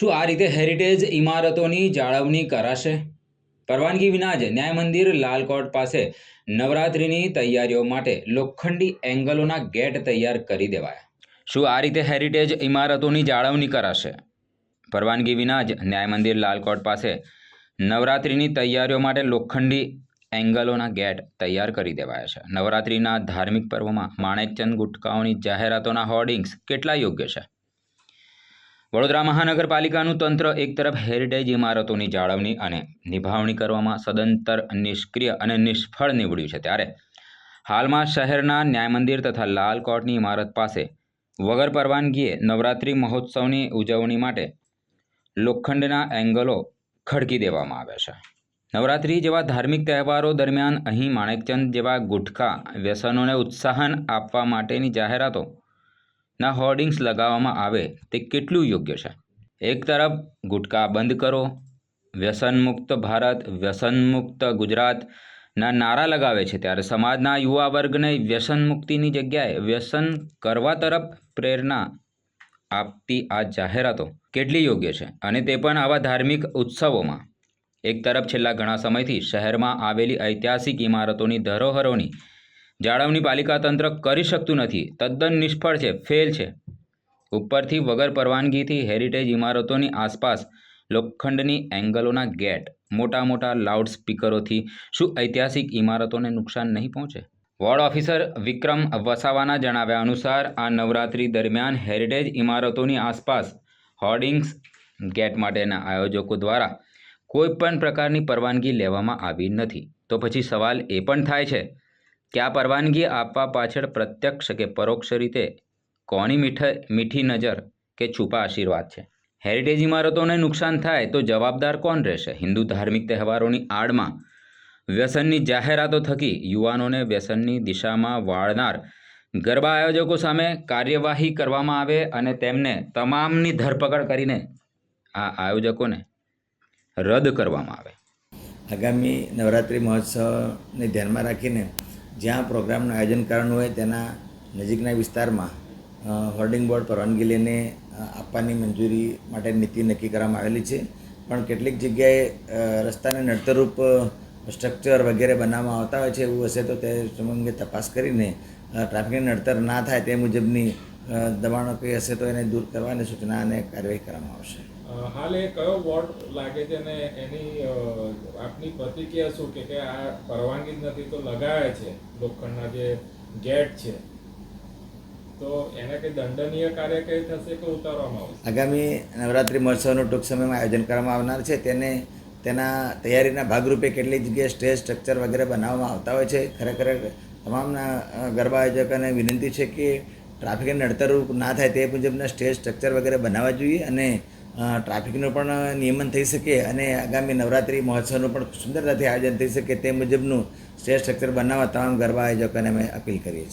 શું આ રીતે હેરિટેજ ઇમારતોની જાળવણી કરાશે? પરવાનગી વિના જ ન્યાય મંદિર લાલકોટ પાસે નવરાત્રિની તૈયારીઓ માટે લોખંડી એંગલોના ગેટ તૈયાર કરી દેવાયા. શું આ રીતે હેરિટેજ ઇમારતોની જાળવણી કરાશે? પરવાનગી વિના જ ન્યાય મંદિર લાલકોટ પાસે નવરાત્રિની તૈયારીઓ માટે લોખંડી એંગલોના ગેટ તૈયાર કરી દેવાયા છે. નવરાત્રિના ધાર્મિક પર્વમાં માણેકચંદ ગુટકાઓની જાહેરાતોના હોર્ડિંગ્સ કેટલા યોગ્ય છે? વડોદરા મહાનગરપાલિકાનું તંત્ર એક તરફ હેરિટેજ ઇમારતોની જાળવણી અને નિભાવણી કરવામાં સદંતર નિષ્ક્રિય અને નિષ્ફળ નીવડ્યું છે. ત્યારે હાલમાં શહેરના ન્યાય મંદિર તથા લાલ કોર્ટની ઇમારત પાસે વગર પરવાનગીએ નવરાત્રિ મહોત્સવની ઉજવણી માટે લોખંડના એંગલો ખડકી દેવામાં આવ્યા છે. નવરાત્રિ જેવા ધાર્મિક તહેવારો દરમિયાન અહીં માણેકચંદ જેવા ગુટખા વ્યસનોને ઉત્સાહન આપવા માટેની જાહેરાતો ના હોર્ડિંગ્સ લગાવવામાં આવે તે કેટલું યોગ્ય છે? એક તરફ, ગુટકા બંધ કરો, વ્યસનમુક્ત ભારત, વ્યસનમુક્ત ગુજરાતના નારા લગાવે છે ત્યારે સમાજના યુવા વર્ગને વ્યસન મુક્તિની જગ્યાએ વ્યસન કરવા તરફ પ્રેરણા આપતી આ જાહેરાતો કેટલી યોગ્ય છે અને તે પણ આવા ધાર્મિક ઉત્સવોમાં. એક તરફ, છેલ્લા ઘણા સમયથી શહેરમાં આવેલી ઐતિહાસિક ઇમારતોની ધરોહરોની જાળવણી પાલિકા તંત્ર કરી શકતું નથી. તદ્દન નિષ્ફળ છે, ફેલ છે. ઉપરથી વગર પરવાનગીથી હેરિટેજ ઇમારતોની આસપાસ લોખંડની એંગલોના ગેટ, મોટા મોટા લાઉડ સ્પીકરોથી શું ઐતિહાસિક ઇમારતોને નુકસાન નહીં પહોંચે? વોર્ડ ઓફિસર વિક્રમ વસાવાના જણાવ્યા અનુસાર, આ નવરાત્રી દરમિયાન હેરિટેજ ઇમારતોની આસપાસ હોર્ડિંગ્સ ગેટ માટેના આયોજકો દ્વારા કોઈપણ પ્રકારની પરવાનગી લેવામાં આવી નથી. તો પછી સવાલ એ પણ થાય છે કે આ પરવાનગી આપવા પાછળ પ્રત્યક્ષ કે પરોક્ષ રીતે કોની મીઠ મીઠી નજર કે છુપા આશીર્વાદ છે હેરિટેજ ઇમારતોને નુકસાન થાય તો જવાબદાર કોણ રહેશે હિન્દુ ધાર્મિક તહેવારોની આડમાં વ્યસનની જાહેરાતો થકી યુવાનોને વ્યસનની દિશામાં વાળનાર ગરબા આયોજકો સામે કાર્યવાહી કરવામાં આવે અને તેમને તમામની ધરપકડ કરીને આ આયોજકોને રદ કરવામાં આવે આગામી નવરાત્રિ મહોત્સવને ધ્યાનમાં રાખીને જ્યાં પ્રોગ્રામનું આયોજન કરવાનું હોય, તેના નજીકના વિસ્તારમાં હોર્ડિંગ બોર્ડ પરવાનગી લઈને આપવાની મંજૂરી માટે નીતિ નક્કી કરવામાં આવેલી છે. પણ કેટલીક જગ્યાએ રસ્તાને નડતરરૂપ સ્ટ્રક્ચર વગેરે બનાવવામાં આવતા હોય છે, એવું હશે તો તે અંગે તપાસ કરીને ટ્રાફિકને નડતર ના થાય તે મુજબની દબાણો કંઈ હશે તો એને દૂર કરવાની સૂચના અને કાર્યવાહી કરવામાં આવશે. હાલ એ કયો વોર્ડ લાગે છે ને એની આપની પ્રતિક્રિયા શું કે કે આ પરવાનગી નથી તો લગાવે છે લોખંડના જે ગેટ છે? તો એને કંઈ દંડનીય કાર્ય કઈ થશે કે ઉતારવામાં આવશે? આગામી નવરાત્રિ મહોત્સવનું ટૂંક સમયમાં આયોજન કરવામાં આવનાર છે. તેને, તેના તૈયારીના ભાગરૂપે કેટલી જગ્યાએ સ્ટેજ સ્ટ્રક્ચર વગેરે બનાવવામાં આવતા હોય છે? ખરેખર તમામના ગરબા આયોજકોને વિનંતી છે કે ટ્રાફિકને નડતરરૂપ ના થાય તે મુજબના સ્ટેજ સ્ટ્રક્ચર વગેરે બનાવવા જોઈએ અને ટ્રાફિકનું પણ નિયમન થઈ શકે અને આગામી નવરાત્રિ મહોત્સવનું પણ સુંદરતાથી આયોજન થઈ શકે તે મુજબનું સ્ટેજ સ્ટ્રક્ચર બનાવવા તમામ ગરબા આયોજકોને અમે અપીલ કરીએ છીએ.